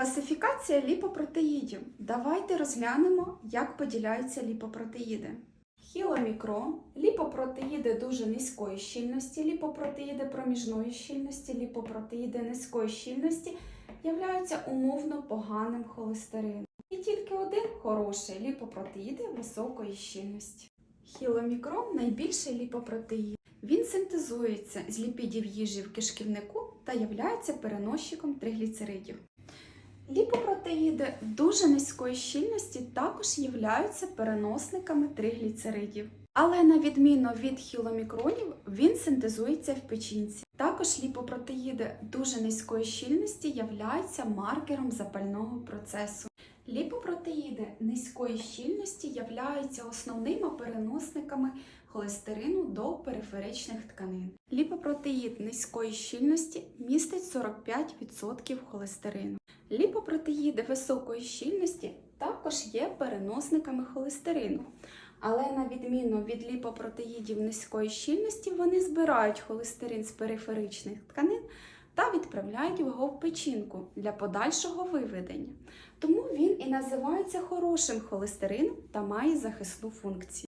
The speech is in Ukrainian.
Класифікація ліпопротеїдів. Давайте розглянемо, як поділяються ліпопротеїди. Хіломікрон, ліпопротеїди дуже низької щільності, ліпопротеїди проміжної щільності, ліпопротеїди низької щільності являються умовно поганим холестерином. І тільки один хороший ліпопротеїди високої щільності. Хіломікрон найбільший ліпопротеїд. Він синтезується з ліпідів їжі в кишківнику та являється переносчиком тригліцеридів. Ліпопротеїди дуже низької щільності також являються переносниками тригліцеридів. Але на відміну від хіломікронів, він синтезується в печінці. Також ліпопротеїди дуже низької щільності являються маркером запального процесу. Ліпопротеїди низької щільності являються основними переносниками холестерину до периферичних тканин. Ліпопротеїд низької щільності містить 45% холестерину. Ліпопротеїди високої щільності також є переносниками холестерину. Але на відміну від ліпопротеїдів низької щільності, вони збирають холестерин з периферичних тканин та відправляють його в печінку для подальшого виведення. Тому він і називається хорошим холестерином та має захисну функцію.